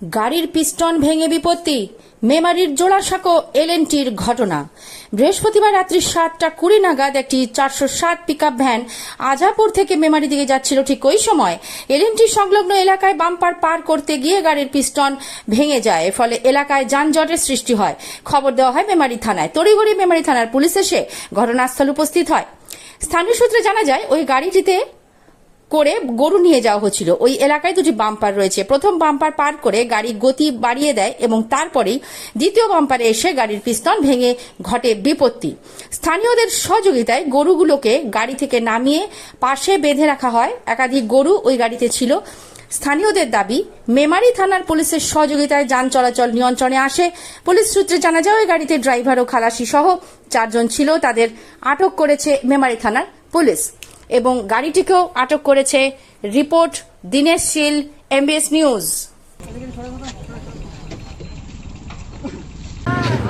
গাড়ির পিস্টন ভেঙে বিপত্তি, মেমারির জোড়াসাঁকো এলএনটির ঘটনা। বৃহস্পতিবার রাত্রি সাতটা কুড়ি নাগাদ একটি চারশো ষাট পিক ভ্যান আজাপুর থেকে মেমারি দিকে যাচ্ছিল ঠিক ওই সময়। এলএনটি সংলগ্ন এলাকায় বাম্পার পার করতে গিয়ে গাড়ির পিস্টন ভেঙে যায় ফলে এলাকায় যানজটের সৃষ্টি হয়। খবর দেওয়া হয় মেমারি থানায়। তড়িঘড়ি মেমারি থানার পুলিশ এসে ঘটনাস্থল উপস্থিত হয়। স্থানীয় সূত্রে জানা যায়, ওই গাড়িটিতে করে গরু নিয়ে যাওয়া হচ্ছিল। ওই এলাকায় দুটি বাম্পার রয়েছে। প্রথম বাম্পার পার করে গাড়ি গতি বাড়িয়ে দেয় এবং তারপরেই দ্বিতীয় বাম্পারে এসে গাড়ির পিস্তন ভেঙে ঘটে বিপত্তি। স্থানীয়দের সহযোগিতায় গরুগুলোকে গাড়ি থেকে নামিয়ে পাশে বেঁধে রাখা হয়। একাধিক গরু ওই গাড়িতে ছিল। স্থানীয়দের দাবি, মেমারি থানার পুলিশের সহযোগিতায় যান চলাচল নিয়ন্ত্রণে আসে। পুলিশ সূত্রে জানা যায়, ওই গাড়িতে ড্রাইভার ও খালাসি সহ চারজন ছিল। তাদের আটক করেছে মেমারি থানার পুলিশ। এবং গাড়িটিকেও আটক করেছে report Dinesh Sheel MBS news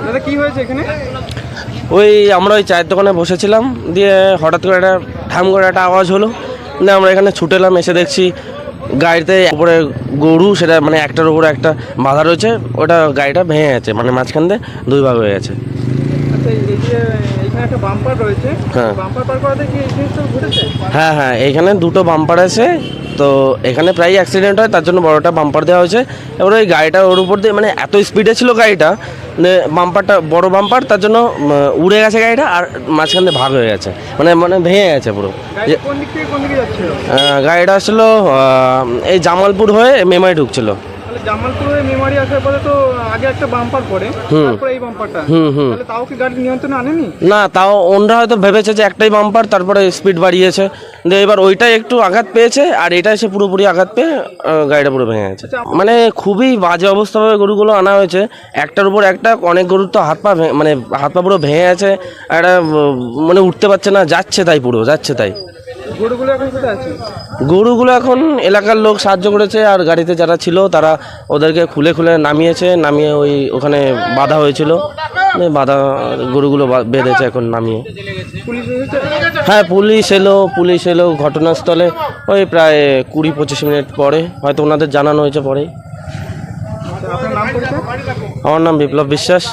দাদা কি হয়েছে এখানে? ওই আমরা ওই চায়ের দোকানে বসেছিলাম দিয়ে হঠাৎ করে একটা ঠাম করে একটা আওয়াজ হলো। দিয়ে আমরা এখানে ছুটে এলাম এসে দেখছি গাড়িতে উপরে গরু সেটা মানে একটার উপরে একটা বাধা রয়েছে ওটা গাড়িটা ভেঙে গেছে মানে মাঝখান দিয়ে দুই ভাগ হয়ে গেছে। হ্যাঁ। হ্যাঁ হ্যাঁ এখানে দুটো বাম্পার আছে। তো এখানে প্রায় অ্যাক্সিডেন্ট হয় তার জন্য বড়টা বাম্পার দেওয়া হয়েছে। এবার ওই গাড়িটা ওর উপর দিয়ে মানে এত স্পিডে ছিল গাড়িটা মানে বাম্পারটা বড় বাম্পার তার জন্য উড়ে গেছে গাড়িটা আর মাঝখান দিয়ে ভাগ হয়ে গেছে। মানে মানে ভেঙে গেছে পুরো। গাড়িটা আসলো এই জামালপুর হয়ে মেমাই ঢুকছিল। জামালপুর হয়ে মেমারি আসার পরে তো আগে একটা বাম্পার পড়ে তারপরে এই বাম্পারটা। তাহলে তাও কি গাড়ি নিয়ন্ত্রণে আনেনি? না তাও ওনরা হয়তো ভেবেছে যে একটাই বাম্পার তারপরে স্পিড বাড়িয়েছে। দিয়ে এবার ওইটাই একটু আঘাত পেয়েছে আর এটা এসে পুরোপুরি আঘাত পেয়ে গাড়িটা পুরো ভেঙে গেছে। মানে খুবই বাজে অবস্থাভাবে গরুগুলো আনা হয়েছে। একটার উপর একটা অনেক গরুর তো হাত পা মানে হাত পা পুরো ভেঙে গেছে একটা মানে উঠতে পারছে না যাচ্ছে তাই পুরো যাচ্ছে তাই। গরুগুলো এখন কোথায় আছে? গরুগুলো এখন এলাকার লোক সাহায্য করেছে আর গাড়িতে যারা ছিল তারা ওদেরকে খুলে খুলে নামিয়েছে নামিয়ে ওই ওখানে বাধা হয়েছিল। বাধা গরুগুলো বেঁধেছে এখন নামিয়ে। হ্যাঁ পুলিশ এলো পুলিশ এলো ঘটনাস্থলে। ওই প্রায় কুড়ি পঁচিশ মিনিট পরে হয়তো ওনাদের জানানো হয়েছে পরিচয় আমার নাম বিপ্লব বিশ্বাস।